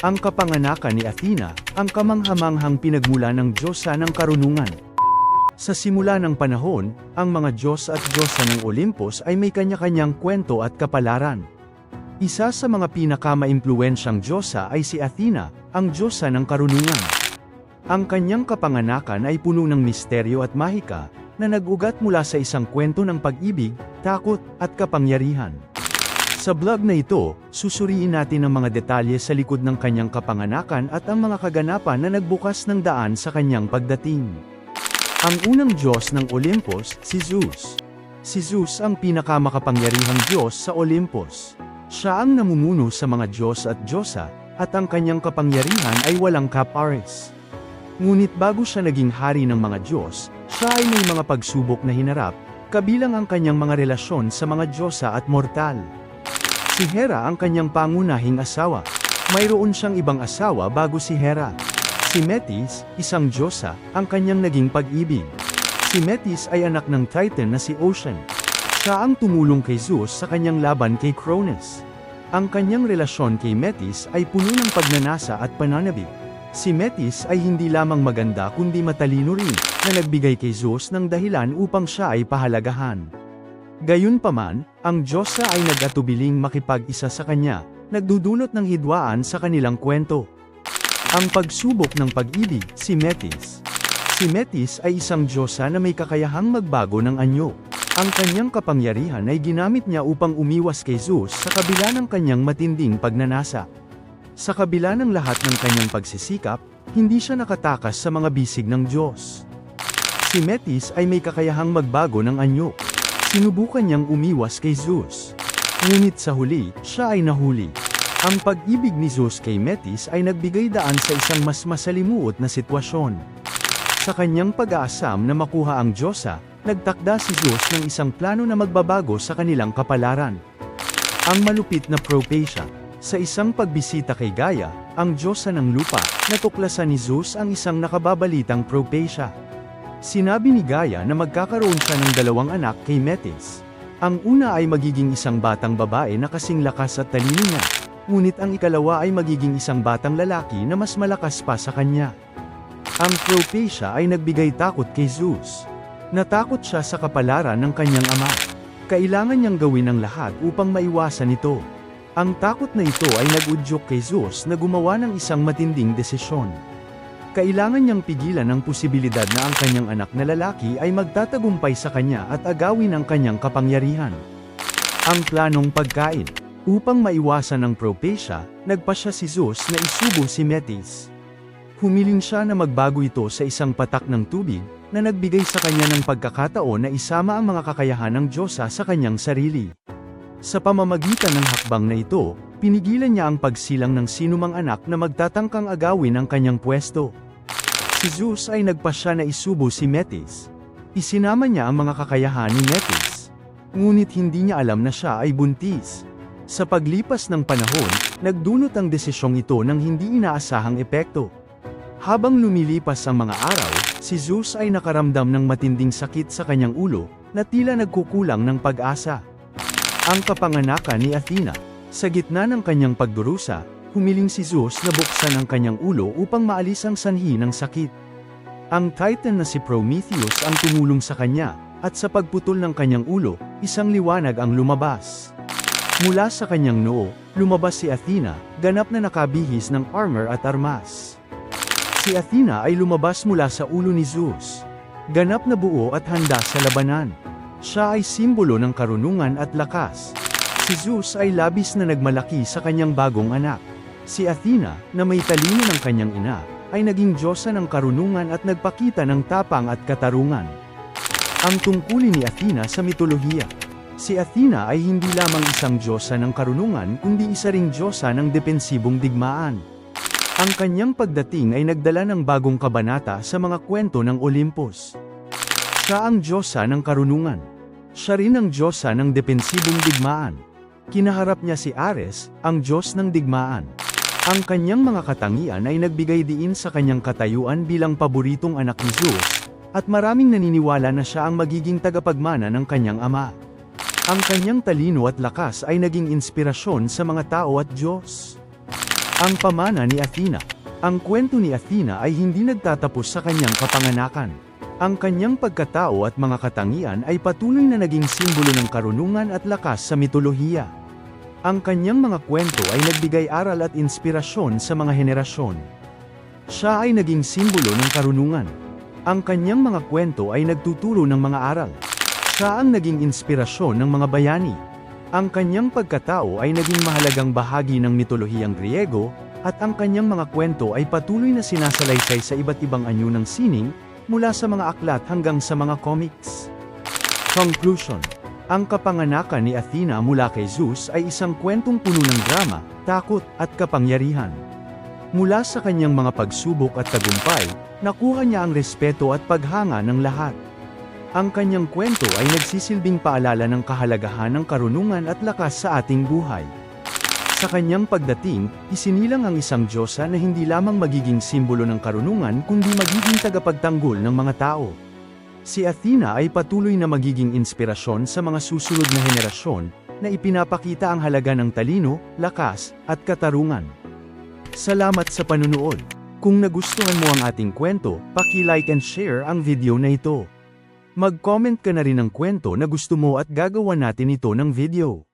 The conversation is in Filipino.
Ang kapanganakan ni Athena, ang kamanghamanghang pinagmula ng Diyosa ng karunungan. Sa simula ng panahon, ang mga Diyos at Diyosa ng Olympus ay may kanya-kanyang kwento at kapalaran. Isa sa mga pinakamaimpluwensyang Diyosa ay si Athena, ang Diyosa ng karunungan. Ang kanyang kapanganakan ay puno ng misteryo at mahika, na nag-ugat mula sa isang kwento ng pag-ibig, takot, at kapangyarihan. Sa vlog na ito, susuriin natin ang mga detalye sa likod ng kanyang kapanganakan at ang mga kaganapan na nagbukas ng daan sa kanyang pagdating. Ang unang Diyos ng Olympus, si Zeus. Si Zeus ang pinakamakapangyarihang Diyos sa Olympus. Siya ang namumuno sa mga Diyos at Diyosa, at ang kanyang kapangyarihan ay walang kapares. Ngunit bago siya naging hari ng mga Diyos, siya ay may mga pagsubok na hinarap, kabilang ang kanyang mga relasyon sa mga Diyosa at mortal. Si Hera ang kanyang pangunahing asawa. Mayroon siyang ibang asawa bago si Hera. Si Metis, isang Diyosa, ang kanyang naging pag-ibig. Si Metis ay anak ng Titan na si Ocean. Siya ang tumulong kay Zeus sa kanyang laban kay Cronus. Ang kanyang relasyon kay Metis ay puno ng pagnanasa at pananabik. Si Metis ay hindi lamang maganda kundi matalino rin, na nagbigay kay Zeus ng dahilan upang siya ay pahalagahan. Gayunpaman, ang Diyosa ay nag-atubiling makipag-isa sa kanya, nagdudulot ng hidwaan sa kanilang kwento. Ang pagsubok ng pag-ibig, si Metis. Si Metis ay isang Diyosa na may kakayahang magbago ng anyo. Ang kanyang kapangyarihan ay ginamit niya upang umiwas kay Zeus sa kabila ng kanyang matinding pagnanasa. Sa kabila ng lahat ng kanyang pagsisikap, hindi siya nakatakas sa mga bisig ng Diyos. Si Metis ay may kakayahang magbago ng anyo. Sinubukan niyang umiwas kay Zeus. Ngunit sa huli, siya ay nahuli. Ang pag-ibig ni Zeus kay Metis ay nagbigay daan sa isang mas masalimuot na sitwasyon. Sa kanyang pag-aasam na makuha ang Diyosa, nagtakda si Zeus ng isang plano na magbabago sa kanilang kapalaran. Ang malupit na Propatia. Sa isang pagbisita kay Gaia, ang Diyosa ng lupa, natuklasan ni Zeus ang isang nakababalitang Propatia. Sinabi ni Gaia na magkakaroon siya ng dalawang anak kay Metis. Ang una ay magiging isang batang babae na kasing lakas at talino niya, ngunit ang ikalawa ay magiging isang batang lalaki na mas malakas pa sa kanya. Ang Propatia ay nagbigay takot kay Zeus. Natakot siya sa kapalaran ng kanyang ama. Kailangan niyang gawin ang lahat upang maiwasan ito. Ang takot na ito ay nag-udyok kay Zeus na gumawa ng isang matinding desisyon. Kailangan niyang pigilan ang posibilidad na ang kanyang anak na lalaki ay magtatagumpay sa kanya at agawin ang kanyang kapangyarihan. Ang planong pagkain. Upang maiwasan ang Propatia, nagpa siya si Zeus na isubo si Metis. Humiling siya na magbago ito sa isang patak ng tubig, na nagbigay sa kanya ng pagkakataon na isama ang mga kakayahan ng Diyosa sa kanyang sarili. Sa pamamagitan ng hakbang na ito, pinigilan niya ang pagsilang ng sinumang anak na magtatangkang agawin ang kanyang pwesto. Si Zeus ay nagpasya na isubo si Metis. Isinama niya ang mga kakayahan ni Metis. Ngunit hindi niya alam na siya ay buntis. Sa paglipas ng panahon, nagdunot ang desisyong ito ng hindi inaasahang epekto. Habang lumilipas ang mga araw, si Zeus ay nakaramdam ng matinding sakit sa kanyang ulo, na tila nagkukulang ng pag-asa. Ang kapanganakan ni Athena. Sa gitna ng kanyang pagdurusa, humiling si Zeus na buksan ang kanyang ulo upang maalis ang sanhi ng sakit. Ang Titan na si Prometheus ang tumulong sa kanya, at sa pagputol ng kanyang ulo, isang liwanag ang lumabas. Mula sa kanyang noo, lumabas si Athena, ganap na nakabihis ng armor at armas. Si Athena ay lumabas mula sa ulo ni Zeus. Ganap na buo at handa sa labanan. Siya ay simbolo ng karunungan at lakas. Si Zeus ay labis na nagmalaki sa kanyang bagong anak. Si Athena, na may talino ng kanyang ina, ay naging diyosa ng karunungan at nagpakita ng tapang at katarungan. Ang tungkulin ni Athena sa mitolohiya. Si Athena ay hindi lamang isang diyosa ng karunungan kundi isa ring diyosa ng depensibong digmaan. Ang kanyang pagdating ay nagdala ng bagong kabanata sa mga kwento ng Olympus. Siya ang Diyosa ng karunungan. Siya rin ang Diyosa ng depensibong digmaan. Kinaharap niya si Ares, ang Diyos ng digmaan. Ang kanyang mga katangian ay nagbigay diin sa kanyang katayuan bilang paboritong anak ni Zeus, at maraming naniniwala na siya ang magiging tagapagmana ng kanyang ama. Ang kanyang talino at lakas ay naging inspirasyon sa mga tao at Diyos. Ang pamana ni Athena. Ang kwento ni Athena ay hindi nagtatapos sa kanyang kapanganakan. Ang kanyang pagkatao at mga katangian ay patuloy na naging simbolo ng karunungan at lakas sa mitolohiya. Ang kanyang mga kwento ay nagbigay aral at inspirasyon sa mga henerasyon. Siya ay naging simbolo ng karunungan. Ang kanyang mga kwento ay nagtuturo ng mga aral. Siya ang naging inspirasyon ng mga bayani. Ang kanyang pagkatao ay naging mahalagang bahagi ng mitolohiyang Griego, at ang kanyang mga kwento ay patuloy na sinasalaysay sa iba't ibang anyo ng sining, mula sa mga aklat hanggang sa mga comics. Conclusion Ang kapanganakan ni Athena mula kay Zeus ay isang kwentong puno ng drama, takot, at kapangyarihan. Mula sa kanyang mga pagsubok at tagumpay, nakuha niya ang respeto at paghanga ng lahat. Ang kanyang kwento ay nagsisilbing paalala ng kahalagahan ng karunungan at lakas sa ating buhay. Sa kanyang pagdating, isinilang ang isang Diyosa na hindi lamang magiging simbolo ng karunungan kundi magiging tagapagtanggol ng mga tao. Si Athena ay patuloy na magiging inspirasyon sa mga susunod na henerasyon, na ipinapakita ang halaga ng talino, lakas, at katarungan. Salamat sa panunood. Kung nagustuhan mo ang ating kwento, paki-like and share ang video na ito. Mag-comment ka na rin ng kwento na gusto mo at gagawa natin ito ng video.